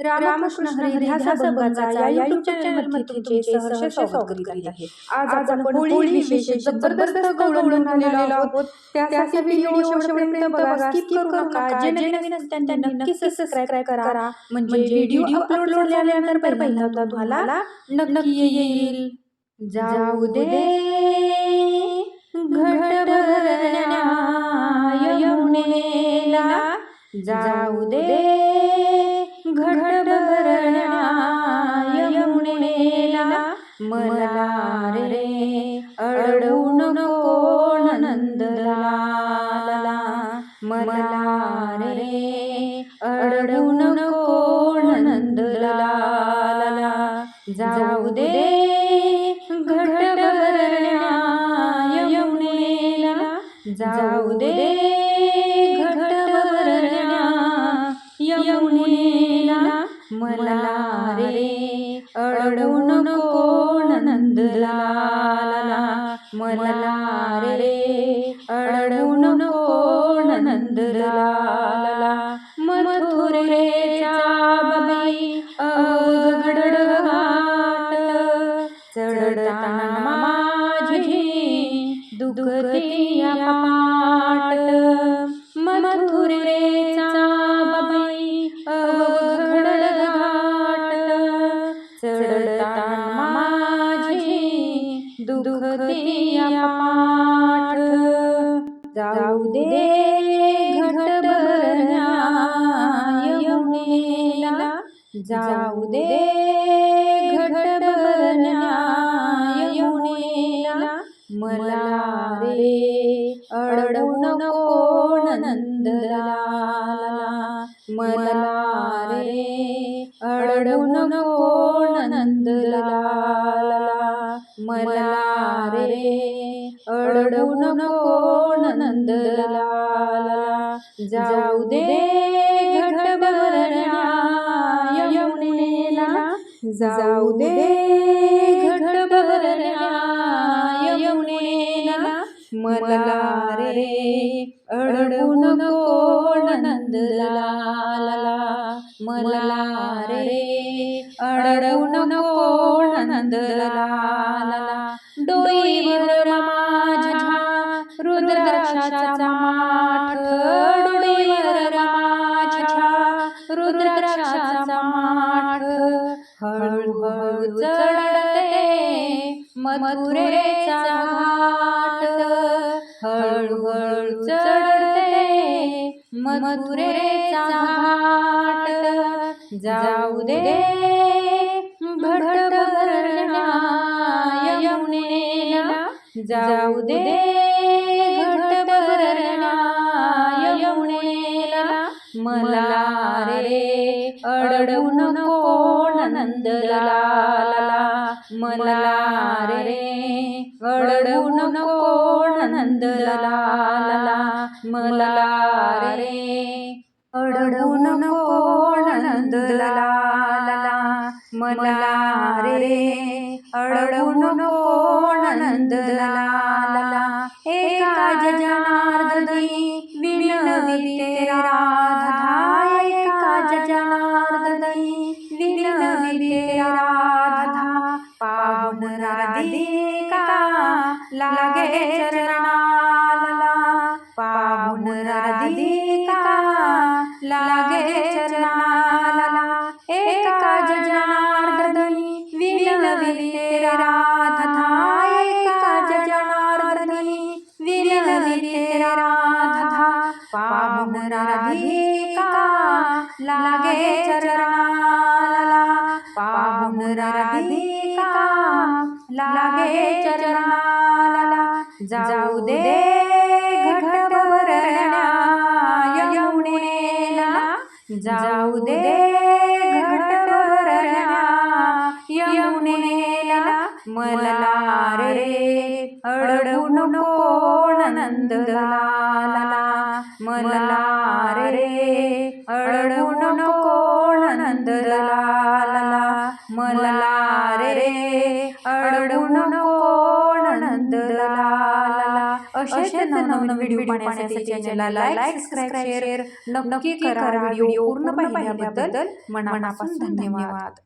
रामकृष्ण हरी ध्यास बंगाचा या युट्यूब चॅनलमध्ये तुमचे सहर्ष स्वागत करीत आहे. आज आपण होळी विशेष जबरदस्त आलेलो आहोत. व्हिडिओ शेवटपर्यंत बघा स्किप करू नका. जे नवीन असतात त्यांनी नक्की सबस्क्राईब करा. म्हणजे व्हिडिओ अपलोड झाल्यानंतर पहिल्यांदा तुम्हाला नक्की येईल. जाऊ दे. घट भरण्या यमुनेला. जाऊ दे. मला रे अडवू नको नंदलाला. मला रे अडवू नको नंदलाला. जाऊ दे घट भरण्या यमुनेला. जाऊ दे मला रे अडवू नको नंदलाला. मथुरेच्या बाई दुखती पाठ. जाऊ दे घट यमुनेला जाऊ दे घट यमुनेला मला रे अडवू नको नंदलाला. मला रे अडवू नको नंदलाला. मला रे अडवू नको नंदलाला. जाऊ दे घट भरण्या यमुनेला जाऊ दे घट भरण्या यमुनेला मला रे अडवू नको नंदलाला. मला रे अडवू नको नंदलाला डोईवर माझ्या रुद्राक्षाचा माठ डोईवर माझ्या रुद्राक्षाचा माठ. हळूहळू चढते मथुरेचा घाट. हळूहळू चढते मथुरेचा घाट. जाऊ दे भट जाऊ दे घट भरण्या मला रे अडवू नको नंदलाला. मला रे अडवू नको नंदलाला. मला रे अडवू नको नंदलाला. मला रे अडवून नको नंदलाला. एका जनार्दनी विनविते राधा एका जनार्दनी विनविते राधा. पावन राधिका लागे चरणाला. पावन राधिका लागे चरणा लागे चरणाला. पावन राधिका लागे चरणाला. जाऊ दे घट भरण्या यमुनेला जाऊ दे घट भरण्या यमुनेला मला रे अडवून नको नंदलाला. मला अडवू नको नंदलाला? मला रे अडवू नको नंदलाला? असेच नवनवीन व्हिडिओ पाहण्यासाठी चॅनलला लाईक सबस्क्राईब शेअर नक्की करा. व्हिडिओ पूर्ण पाहिल्याबद्दल मनापासून धन्यवाद.